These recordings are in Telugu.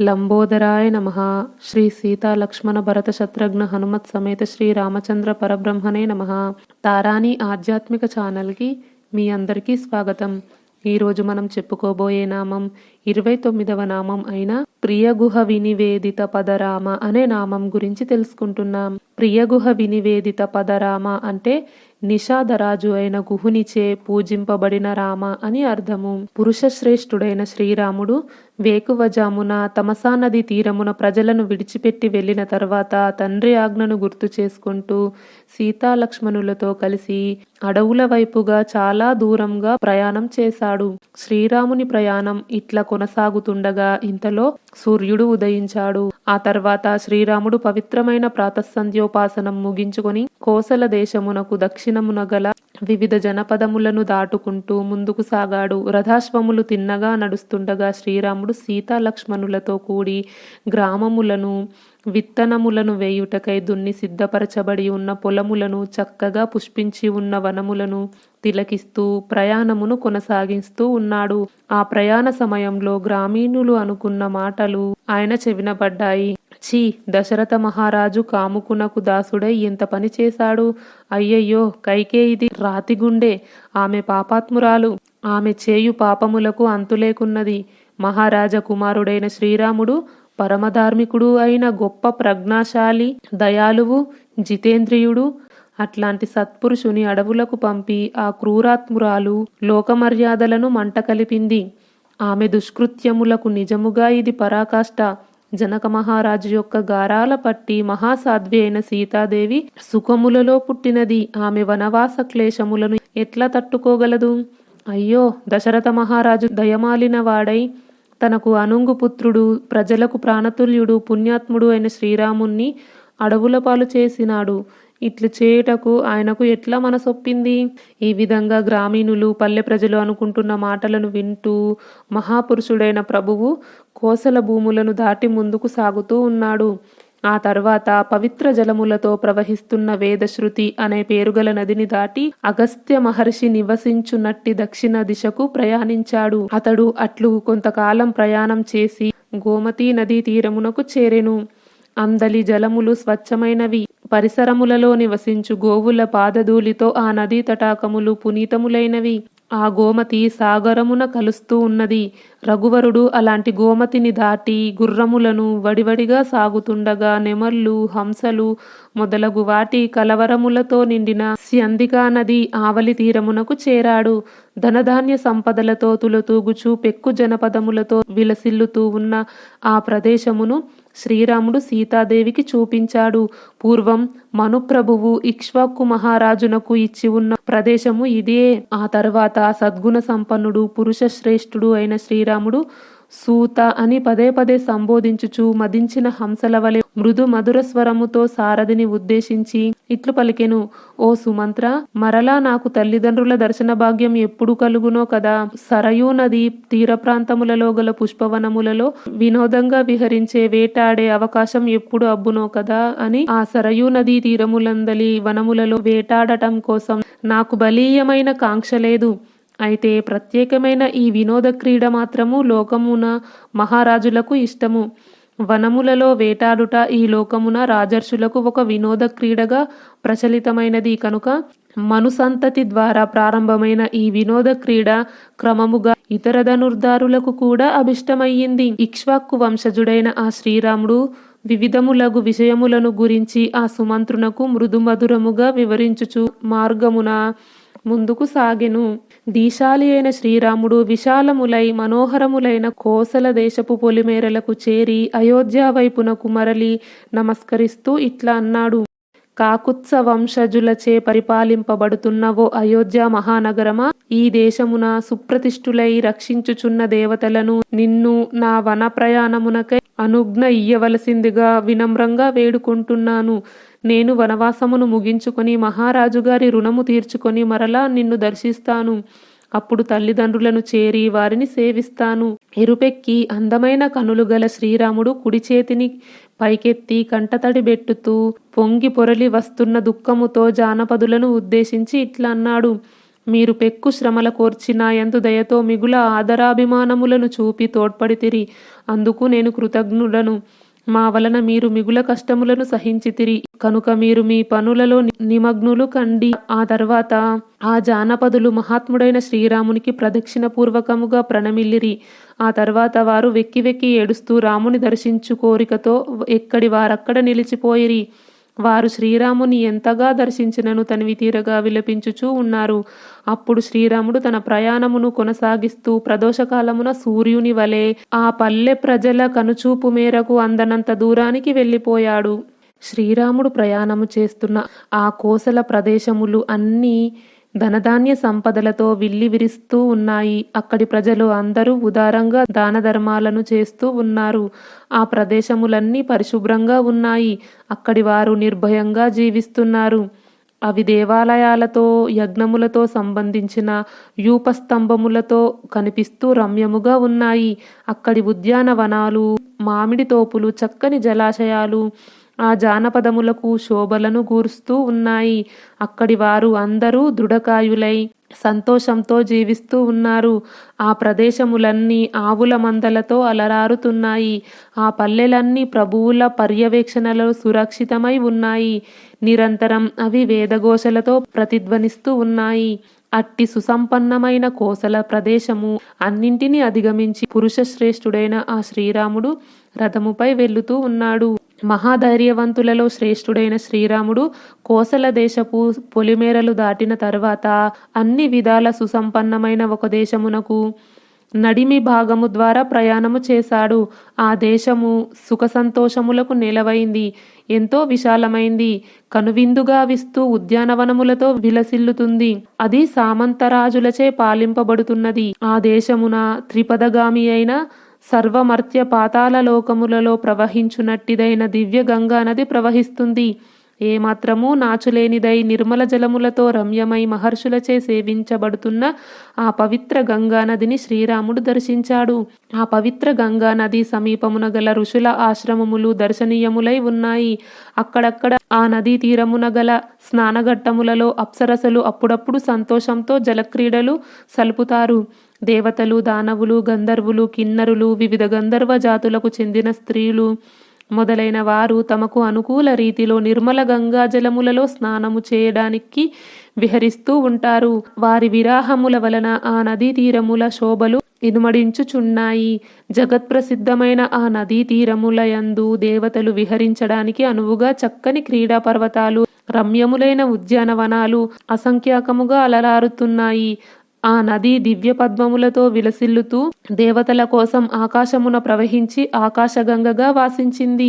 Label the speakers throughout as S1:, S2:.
S1: లంబోదరాయ నమ. శ్రీ సీతా లక్ష్మణ భరత శత్రుఘ్న హనుమత్ సమేత శ్రీ రామచంద్ర పరబ్రహ్మణే నమ. తారాని ఆధ్యాత్మిక ఛానల్కి మీ అందరికీ స్వాగతం. ఈరోజు మనం చెప్పుకోబోయే నామం ఇరవై తొమ్మిదవ నామం అయిన ప్రియగుహ వినివేదిత పదరామ అనే నామం గురించి తెలుసుకుంటున్నాం. ప్రియగుహ వినివేదిత పదరామ అంటే నిషాదరాజు అయిన గుహునిచే పూజింపబడిన రామ అని అర్థము. పురుష శ్రేష్ఠుడైన శ్రీరాముడు వేకువజామున తమసా నది తీరమున ప్రజలను విడిచిపెట్టి వెళ్ళిన తర్వాత తండ్రి ఆజ్ఞను గుర్తు చేసుకుంటూ సీతాలక్ష్మణులతో కలిసి అడవుల వైపుగా చాలా దూరంగా ప్రయాణం చేశాడు. శ్రీరాముని ప్రయాణం ఇట్లా కొనసాగుతుండగా ఇంతలో సూర్యుడు ఉదయించాడు. ఆ తర్వాత శ్రీరాముడు పవిత్రమైన ప్రాతసంధ్యోపాసనం ముగించుకొని కోసల దేశమునకు దక్షిణమున గల వివిధ జనపదములను దాటుకుంటూ ముందుకు సాగాడు. రథాశ్వములు తిన్నగా నడుస్తుండగా శ్రీరాముడు సీతా సీతాలక్ష్మణులతో కూడి గ్రామములను విత్తనములను వేయుటకై దున్ని సిద్ధపరచబడి ఉన్న పొలములను చక్కగా పుష్పించి ఉన్న వనములను తిలకిస్తూ ప్రయాణమును కొనసాగిస్తూ ఉన్నాడు. ఆ ప్రయాణ సమయంలో గ్రామీణులు అనుకున్న మాటలు ఆయన చెవినబడ్డాయి. ఛీ దశరథ మహారాజు కాముకునకు దాసుడై ఎంత పని చేశాడు. అయ్యయ్యో కైకేయిది రాతిగుండె. ఆమె పాపాత్మురాలు. ఆమె చేయు పాపములకు అంతులేకున్నది. మహారాజ కుమారుడైన శ్రీరాముడు పరమధార్మికుడు అయిన గొప్ప ప్రజ్ఞాశాలి దయాలువు జితేంద్రియుడు అట్లాంటి సత్పురుషుని అడవులకు పంపి ఆ క్రూరాత్మురాలు లోకమర్యాదలను మంట కలిపింది. ఆమె దుష్కృత్యములకు నిజముగా ఇది పరాకాష్ట. జనక మహారాజు యొక్క గారాల పట్టి మహాసాధ్వి అయిన సీతాదేవి సుఖములలో పుట్టినది. ఆమె వనవాస క్లేశములను ఎట్లా తట్టుకోగలదు? అయ్యో దశరథ మహారాజు దయమాలిన వాడై తనకు అనుంగు పుత్రుడు ప్రజలకు ప్రాణతుల్యుడు పుణ్యాత్ముడు అయిన శ్రీరాముణ్ణి అడవుల పాలు చేసినాడు. ఇట్లు చేయుటకు ఆయనకు ఎట్లా మనసొప్పింది? ఈ విధంగా గ్రామీణులు పల్లె ప్రజలు అనుకుంటున్న మాటలను వింటూ మహాపురుషుడైన ప్రభువు కోసల భూములను దాటి ముందుకు సాగుతూ ఉన్నాడు. ఆ తర్వాత పవిత్ర జలములతో ప్రవహిస్తున్న వేదశ్రుతి అనే పేరుగల నదిని దాటి అగస్త్య మహర్షి నివసించున్నట్టి దక్షిణ దిశకు ప్రయాణించాడు. అతడు అట్లు కొంతకాలం ప్రయాణం చేసి గోమతీ నదీ తీరమునకు చేరెను. అందలి జలములు స్వచ్ఛమైనవి. పరిసరములలో నివసించు గోవుల పాదధూళితో ఆ నదీ తటాకములు పునీతములైనవి. ఆ గోమతి సాగరమున కలుస్తూ ఉన్నది. రఘువరుడు అలాంటి గోమతిని దాటి గుర్రములను వడివడిగా సాగుతుండగా నెమళ్ళు హంసలు మొదలగు వాటి కలవరములతో నిండిన స్యందికా నది ఆవలి తీరమునకు చేరాడు. ధనధాన్య సంపదలతో తులతూగుచు పెక్కు జనపదములతో విలసిల్లుతూ ఉన్న ఆ ప్రదేశమును శ్రీరాముడు సీతాదేవికి చూపించాడు. పూర్వం మనుప్రభువు ఇక్ష్వాకు మహారాజునకు ఇచ్చి ఉన్న ప్రదేశము ఇదే. ఆ తర్వాత సద్గుణ సంపన్నుడు పురుష శ్రేష్ఠుడు అయిన శ్రీరాముడు సూత అని పదే పదే సంబోధించుచు మదించిన హంసల వలె మృదు మధుర స్వరముతో సారథిని ఉద్దేశించి ఇట్లు పలికెను ఓ సుమంత్ర మరలా నాకు తల్లిదండ్రుల దర్శన భాగ్యం ఎప్పుడు కలుగునో కదా. సరయూ నది తీర ప్రాంతములలో గల పుష్పవనములలో వినోదంగా విహరించే వేటాడే అవకాశం ఎప్పుడు అబ్బునో కదా అని ఆ సరయూ నదీ తీరములందలి వనములలో వేటాడటం కోసం నాకు బలీయమైన కాంక్ష లేదు. అయితే ప్రత్యేకమైన ఈ వినోద క్రీడ మాత్రము లోకమున మహారాజులకు ఇష్టము. వనములలో వేటాడుట ఈ లోకమున రాజర్షులకు ఒక వినోద క్రీడగా ప్రచలితమైనది కనుక మనుసంతతి ద్వారా ప్రారంభమైన ఈ వినోద క్రీడ క్రమముగా ఇతర ధనుర్ధారులకు కూడా అభిష్టమయ్యింది. ఇక్ష్వాక్కు వంశజుడైన ఆ శ్రీరాముడు వివిధములగు విషయములను గురించి ఆ సుమంత్రునకు మృదుమధురముగా వివరించుచు మార్గమున ముందుకు సాగెను. దీశాలి అయిన శ్రీరాముడు విశాలములై మనోహరములైన కోసల దేశపు పొలిమేరలకు చేరి అయోధ్య వైపునకు మరలి నమస్కరిస్తూ ఇట్లా అన్నాడు. కాకుత్స వంశజులచే పరిపాలింపబడుతున్న ఓ అయోధ్య మహానగరమా? ఈ దేశమున సుప్రతిష్ఠులై రక్షించుచున్న దేవతలను నిన్ను నా వన ప్రయాణమునకై అనుజ్ఞ ఇయ్యవలసిందిగా వినమ్రంగా వేడుకుంటున్నాను. నేను వనవాసమును ముగించుకొని మహారాజు గారి రుణము తీర్చుకొని మరలా నిన్ను దర్శిస్తాను. అప్పుడు తల్లిదండ్రులను చేరి వారిని సేవిస్తాను. ఎరుపెక్కి అందమైన కనులు గల శ్రీరాముడు కుడి చేతిని పైకెత్తి కంటతడి బెట్టుతూ పొంగి పొరలి వస్తున్న దుఃఖముతో జానపదులను ఉద్దేశించి ఇట్లా అన్నాడు. మీరు పెక్కు శ్రమల కోర్చిన ఎందు దయతో మిగుల ఆదరాభిమానములను చూపి తోడ్పడితిరి అందుకు నేను కృతజ్ఞులను మా వలన మీరు మిగుల కష్టములను సహించితిరి. కనుక మీరు మీ పనులలో నిమగ్నులు కండి. ఆ తర్వాత ఆ జానపదులు మహాత్ముడైన శ్రీరామునికి ప్రదక్షిణ పూర్వకముగా ప్రణమిల్లిరి. ఆ తర్వాత వారు వెక్కి వెక్కి ఏడుస్తూ రాముని దర్శించు కోరికతో ఎక్కడి వారక్కడ నిలిచిపోయిరి. వారు శ్రీరాముని ఎంతగా దర్శించినను తనివి తీరగా విలపించుచూ ఉన్నారు. అప్పుడు శ్రీరాముడు తన ప్రయాణమును కొనసాగిస్తూ ప్రదోషకాలమున సూర్యుని వలె ఆ పల్లె ప్రజల కనుచూపు మేరకు అందనంత దూరానికి వెళ్ళిపోయాడు. శ్రీరాముడు ప్రయాణము చేస్తున్న ఆ కోసల ప్రదేశములు అన్నీ ధనధాన్య సంపదలతో విల్లివిరిస్తూ ఉన్నాయి. అక్కడి ప్రజలు అందరూ ఉదారంగా దాన ధర్మాలను చేస్తూ ఉన్నారు. ఆ ప్రదేశములన్నీ పరిశుభ్రంగా ఉన్నాయి. అక్కడి వారు నిర్భయంగా జీవిస్తున్నారు. అవి దేవాలయాలతో యజ్ఞములతో సంబంధించిన యూపస్తంభములతో కనిపిస్తూ రమ్యముగా ఉన్నాయి. అక్కడి ఉద్యానవనాలు మామిడి తోపులు చక్కని జలాశయాలు ఆ జానపదములకు శోభలను గూరుస్తూ ఉన్నాయి. అక్కడి వారు అందరూ దృఢకాయులై సంతోషంతో జీవిస్తూ ఉన్నారు. ఆ ప్రదేశములన్నీ ఆవుల మందలతో అలరారుతున్నాయి. ఆ పల్లెలన్నీ ప్రభువుల పర్యవేక్షణలో సురక్షితమై ఉన్నాయి. నిరంతరం అవి వేదఘోషలతో ప్రతిధ్వనిస్తూ ఉన్నాయి. అట్టి సుసంపన్నమైన కోసల ప్రదేశము అన్నింటినీ అధిగమించి పురుష శ్రేష్ఠుడైన ఆ శ్రీరాముడు రథముపై వెళ్ళుతూ ఉన్నాడు. మహాధైర్యవంతులలో శ్రేష్ఠుడైన శ్రీరాముడు కోసల దేశపు పొలిమేరలు దాటిన తర్వాత అన్ని విధాల సుసంపన్నమైన ఒక దేశమునకు నడిమి భాగము ద్వారా ప్రయాణము చేశాడు. ఆ దేశము సుఖ సంతోషములకు నెలవైంది. ఎంతో విశాలమైంది. కనువిందుగా విస్తూ ఉద్యానవనములతో విలసిల్లుతుంది. అది సామంతరాజులచే పాలింపబడుతున్నది. ఆ దేశమున త్రిపదగామి అయిన సర్వమర్త్య పాతాల లోకములలో ప్రవహించునట్టిదైన దివ్య గంగా నది ప్రవహిస్తుంది. ఏమాత్రమూ నాచులేనిదై నిర్మల జలములతో రమ్యమై మహర్షులచే సేవించబడుతున్న ఆ పవిత్ర గంగా నదిని శ్రీరాముడు దర్శించాడు. ఆ పవిత్ర గంగా నది సమీపమున గల ఋషుల ఆశ్రమములు దర్శనీయములై ఉన్నాయి. అక్కడక్కడ ఆ నదీ తీరమున గల స్నానఘట్టములలో అప్సరసలు అప్పుడప్పుడు సంతోషంతో జలక్రీడలు సలుపుతారు. దేవతలు దానవులు గంధర్వులు కిన్నరులు వివిధ గంధర్వ జాతులకు చెందిన స్త్రీలు మొదలైన వారు తమకు అనుకూల రీతిలో నిర్మల గంగా జలములలో స్నానము చేయడానికి విహరిస్తూ ఉంటారు. వారి విరాహముల వలన ఆ నదీ తీరముల శోభలు ఇనుమడించుచున్నాయి. జగత్ప్రసిద్ధమైన ఆ నదీ తీరముల యందు దేవతలు విహరించడానికి అనువుగా చక్కని క్రీడా పర్వతాలు రమ్యములైన ఉద్యానవనాలు అసంఖ్యాకముగా అలరారుతున్నాయి. ఆ నది దివ్య పద్మములతో విలసిల్లుతూ దేవతల కోసం ఆకాశమున ప్రవహించి ఆకాశగంగగా వాసించింది.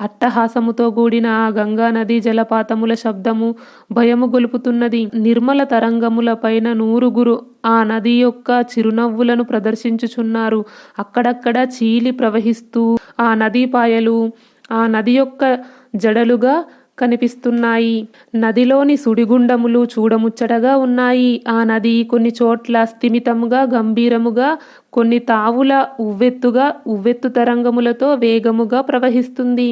S1: అట్టహాసముతో కూడిన ఆ గంగా నది జలపాతముల శబ్దము భయము గొలుపుతున్నది. నిర్మల తరంగముల పైన నూరుగురు ఆ నది యొక్క చిరునవ్వులను ప్రదర్శించుచున్నారు. అక్కడక్కడ చీలి ప్రవహిస్తూ ఆ నదీ పాయలు ఆ నది యొక్క జడలుగా కనిపిస్తున్నాయి. నదిలోని సుడిగుండములు చూడముచ్చటగా ఉన్నాయి. ఆ నది కొన్ని చోట్ల స్థిమితముగా గంభీరముగా కొన్ని తావుల ఉవ్వెత్తుగా ఉవ్వెత్తు తరంగములతో వేగముగా ప్రవహిస్తుంది.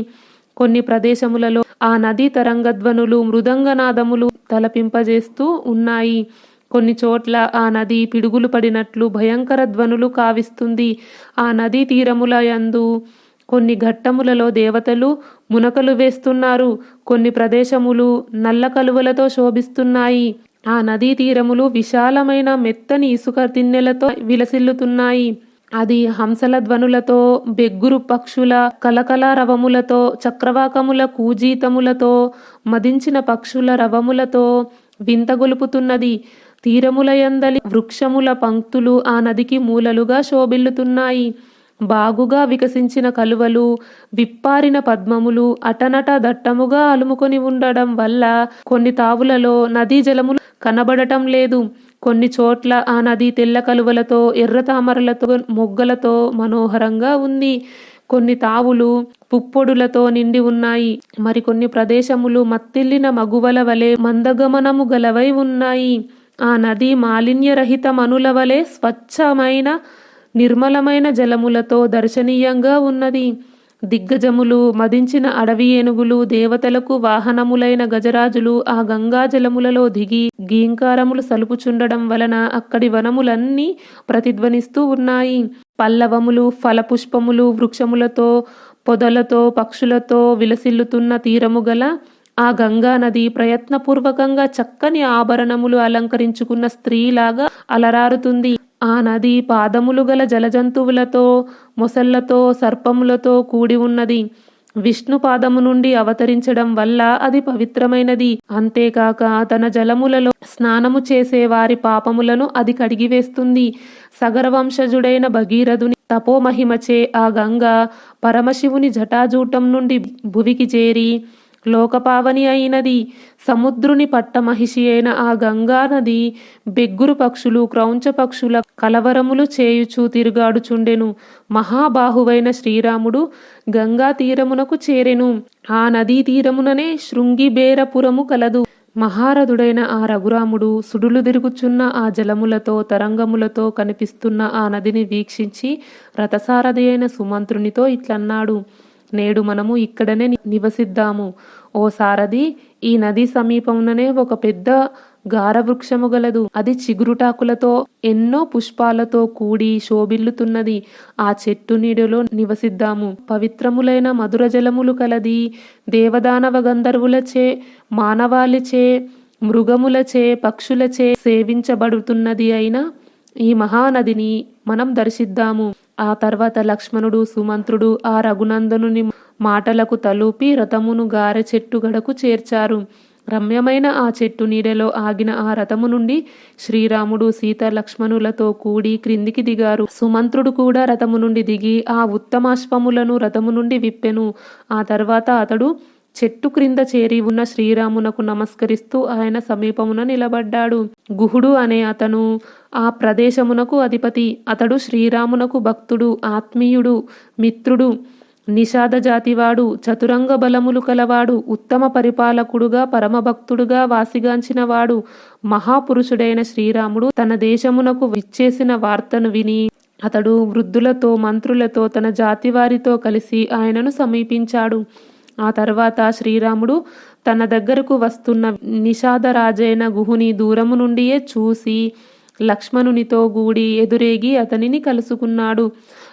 S1: కొన్ని ప్రదేశములలో ఆ నదీ తరంగధ్వనులు మృదంగనాదములు తలపింపజేస్తూ ఉన్నాయి. కొన్ని చోట్ల ఆ నది పిడుగులు పడినట్లు భయంకర ధ్వనులు కావిస్తుంది. ఆ నదీ తీరముల యందు కొన్ని ఘట్టములలో దేవతలు మునకలు వేస్తున్నారు కొన్ని ప్రదేశములు నల్ల కలువలతో శోభిస్తున్నాయి. ఆ నదీ తీరములు విశాలమైన మెత్తని ఇసుక తిన్నెలతో విలసిల్లుతున్నాయి. అది హంసల ధ్వనులతో బెగ్గురు పక్షుల కలకల రవములతో చక్రవాకముల కూజీతములతో మదించిన పక్షుల రవములతో వింతగొలుపుతున్నది. తీరములయందలి వృక్షముల పంక్తులు ఆ నదికి మూలలుగా శోభిల్లుతున్నాయి. బాగుగా వికసించిన కలువలు విప్పారిన పద్మములు అటనట దట్టముగా అలుముకొని ఉండడం వల్ల కొన్ని తావులలో నదీ జలములు కనబడటం లేదు. కొన్ని చోట్ల ఆ నది తెల్ల కలువలతో ఎర్ర తామరలతో మొగ్గలతో మనోహరంగా ఉంది. కొన్ని తావులు పుప్పొడులతో నిండి ఉన్నాయి. మరికొన్ని ప్రదేశములు మత్తిల్లిన మగువల వలె మందగమనము గలవై ఉన్నాయి. ఆ నది మాలిన్యరహిత మనుల వలె స్వచ్ఛమైన నిర్మలమైన జలములతో దర్శనీయంగా ఉన్నది. దిగ్గజములు మదించిన అడవి ఏనుగులు దేవతలకు వాహనములైన గజరాజులు ఆ గంగా జలములలో దిగి గీంకారములు సలుపుచుండడం వలన అక్కడి వనములన్నీ ప్రతిధ్వనిస్తూ ఉన్నాయి. పల్లవములు ఫలపుష్పములు వృక్షములతో పొదలతో పక్షులతో విలసిల్లుతున్న తీరము గల ఆ గంగా నది ప్రయత్నపూర్వకంగా చక్కని ఆభరణములు అలంకరించుకున్న స్త్రీలాగా అలరారుతుంది. ఆ నది పాదములు గల జలజంతువులతో మొసళ్ళతో సర్పములతో కూడి ఉన్నది. విష్ణు పాదము నుండి అవతరించడం వల్ల అది పవిత్రమైనది. అంతేకాక తన జలములలో స్నానము చేసే వారి పాపములను అది కడిగివేస్తుంది. సగర వంశజుడైన భగీరథుని తపోమహిమచే ఆ గంగ పరమశివుని జటాజూటం నుండి భువికి చేరి లోకపావని అయినది. సముద్రుని పట్టమహిషి అయిన ఆ గంగా నది బెగ్గురు పక్షులు క్రౌంచ పక్షుల కలవరములు చేయుచు తిరుగాడుచుండెను. మహాబాహువైన శ్రీరాముడు గంగా తీరమునకు చేరెను. ఆ నదీ తీరముననే శృంగిబేరపురము కలదు. మహారథుడైన ఆ రఘురాముడు సుడులు తిరుగుచున్న ఆ జలములతో తరంగములతో కనిపిస్తున్న ఆ నదిని వీక్షించి రథసారథి అయిన సుమంత్రునితో ఇట్లన్నాడు. నేడు మనము ఇక్కడనే నివసిద్దాము. ఓ సారథి ఈ నది సమీపముననే ఒక పెద్ద గారవృక్షము గలదు. అది చిగురుటాకులతో ఎన్నో పుష్పాలతో కూడి శోభిల్లుతున్నది. ఆ చెట్టు నీడలో నివసిద్దాము. పవిత్రములైన మధుర జలములు కలది దేవదానవ గంధర్వులచే మానవాలిచే మృగములచే పక్షులచే సేవించబడుతున్నది అయిన ఈ మహానదిని మనం దర్శిద్దాము. ఆ తర్వాత లక్ష్మణుడు సుమంత్రుడు ఆ రఘునందనుని మాటలకు తలూపి రథమును గారె చెట్టు గడకు చేర్చారు. రమ్యమైన ఆ చెట్టు నీడలో ఆగిన ఆ రథము నుండి శ్రీరాముడు సీత లక్ష్మణులతో కూడి క్రిందికి దిగారు. సుమంత్రుడు కూడా రథము నుండి దిగి ఆ ఉత్తమాశ్వములను రథము నుండి విప్పెను. ఆ తర్వాత అతడు చెట్టు క్రింద చేరి ఉన్న శ్రీరామునకు నమస్కరిస్తూ ఆయన సమీపమున నిలబడ్డాడు. గుహుడు అనే అతను ఆ ప్రదేశమునకు అధిపతి. అతడు శ్రీరామునకు భక్తుడు ఆత్మీయుడు మిత్రుడు నిషాద జాతివాడు చతురంగ బలములు కలవాడు ఉత్తమ పరిపాలకుడుగా పరమభక్తుడుగా వాసిగాంచినవాడు మహాపురుషుడైన శ్రీరాముడు తన దేశమునకు విచ్చేసిన వార్తను విని అతడు వృద్ధులతో మంత్రులతో తన జాతివారితో కలిసి ఆయనను సమీపించాడు. ఆ తర్వాత శ్రీరాముడు తన దగ్గరకు వస్తున్న నిషాదరాజైన గుహుని దూరము నుండియే చూసి లక్ష్మణునితో గూడి ఎదురేగి అతనిని కలుసుకున్నాడు.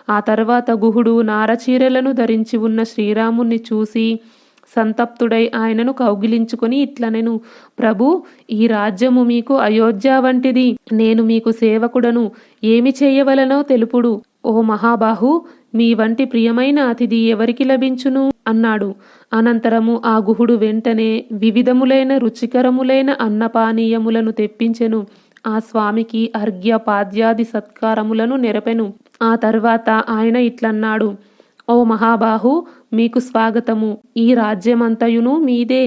S1: ఆ తర్వాత గుహుడు నారచీరలను ధరించి ఉన్న శ్రీరాముణ్ణి చూసి సంతప్తుడై ఆయనను కౌగిలించుకొని ఇట్లనెను ప్రభు ఈ రాజ్యము మీకు అయోధ్య వంటిది. నేను మీకు సేవకుడను. ఏమి చేయవలనో తెలుపుడు. ఓ మహాబాహు మీ వంటి ప్రియమైన అతిథి ఎవరికి లభించును? అన్నాడు. అనంతరము ఆ గుహుడు వెంటనే వివిధములైన రుచికరములైన అన్నపానీయములను తెప్పించెను. ఆ స్వామికి అర్ఘ్య పాద్యాది సత్కారములను నెరపెను. ఆ తర్వాత ఆయన ఇట్లన్నాడు. ఓ మహాబాహు మీకు స్వాగతము. ఈ రాజ్యమంతయును మీదే.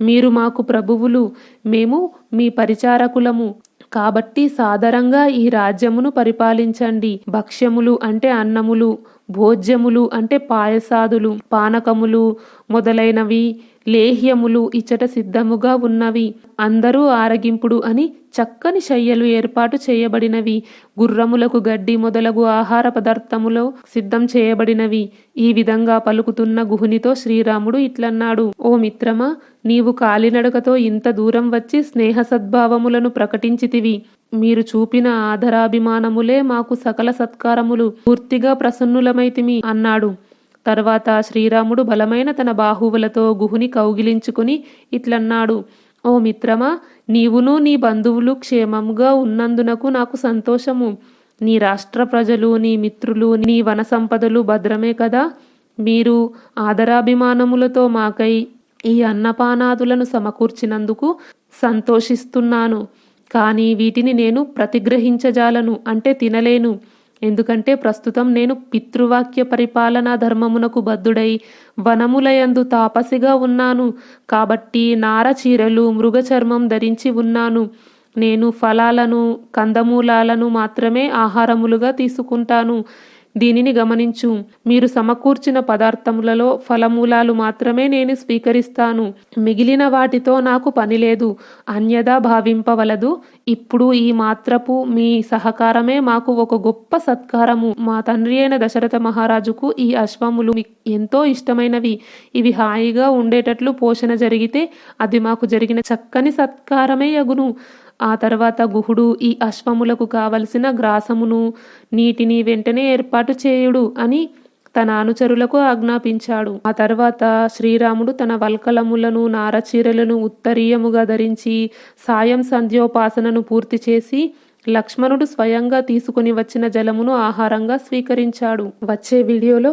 S1: మీరు మాకు ప్రభువులు. మేము మీ పరిచారకులము. కాబట్టి సాదరంగా ఈ రాజ్యమును పరిపాలించండి. భక్ష్యములు అంటే అన్నములు. భోజ్యములు అంటే పాయసాదులు పానకములు మొదలైనవి లేహ్యములు ఇచ్చట సిద్ధముగా ఉన్నవి. అందరూ ఆరగింపుడు అని చక్కని శయ్యలు ఏర్పాటు చేయబడినవి. గుర్రములకు గడ్డి మొదలగు ఆహార పదార్థములో సిద్ధం చేయబడినవి. ఈ విధంగా పలుకుతున్న గుహునితో శ్రీరాముడు ఇట్లన్నాడు. ఓ మిత్రమా నీవు కాలినడకతో ఇంత దూరం వచ్చి స్నేహ సద్భావములను ప్రకటించితివి. మీరు చూపిన ఆదరాభిమానములే మాకు సకల సత్కారములు పూర్తిగా ప్రసన్నులమైతిమి అన్నాడు. తర్వాత శ్రీరాముడు బలమైన తన బాహువులతో గుహుని కౌగిలించుకుని ఇట్లన్నాడు. ఓ మిత్రమా నీవును నీ బంధువులు క్షేమంగా ఉన్నందునకు నాకు సంతోషము. నీ రాష్ట్ర ప్రజలు నీ మిత్రులు నీ వన సంపదలు భద్రమే కదా. మీరు ఆదరాభిమానములతో మాకై ఈ అన్నపానాదులను సమకూర్చినందుకు సంతోషిస్తున్నాను. కానీ వీటిని నేను ప్రతిగ్రహించజాలను అంటే తినలేను. ఎందుకంటే ప్రస్తుతం నేను పితృవాక్య పరిపాలనా ధర్మమునకు బద్ధుడై వనములయందు తాపసిగా ఉన్నాను. కాబట్టి నార చీరలు మృగచర్మం ధరించి ఉన్నాను. నేను ఫలాలను కందమూలాలను మాత్రమే ఆహారములుగా తీసుకుంటాను. దీనిని గమనించు. మీరు సమకూర్చిన పదార్థములలో ఫలమూలాలు మాత్రమే నేను స్వీకరిస్తాను. మిగిలిన వాటితో నాకు పని లేదు. అన్యదా భావింపవలదు. ఇప్పుడు ఈ మాత్రపు మీ సహకారమే మాకు ఒక గొప్ప సత్కారము. మా తండ్రి అయిన దశరథ మహారాజుకు ఈ అశ్వములు ఎంతో ఇష్టమైనవి. ఇవి హాయిగా ఉండేటట్లు పోషణ జరిగితే అది మాకు జరిగిన చక్కని సత్కారమే యగును. ఆ తర్వాత గుహుడు ఈ అశ్వములకు కావలసిన గ్రాసమును నీటిని వెంటనే ఏర్పాటు చేయుడు అని తన అనుచరులకు ఆజ్ఞాపించాడు. ఆ తర్వాత శ్రీరాముడు తన వల్కలములను నారచీరలను ఉత్తరీయముగా ధరించి సాయం సంధ్యోపాసనను పూర్తి చేసి లక్ష్మణుడు స్వయంగా తీసుకుని వచ్చిన జలమును ఆహారంగా స్వీకరించాడు. వచ్చే వీడియోలో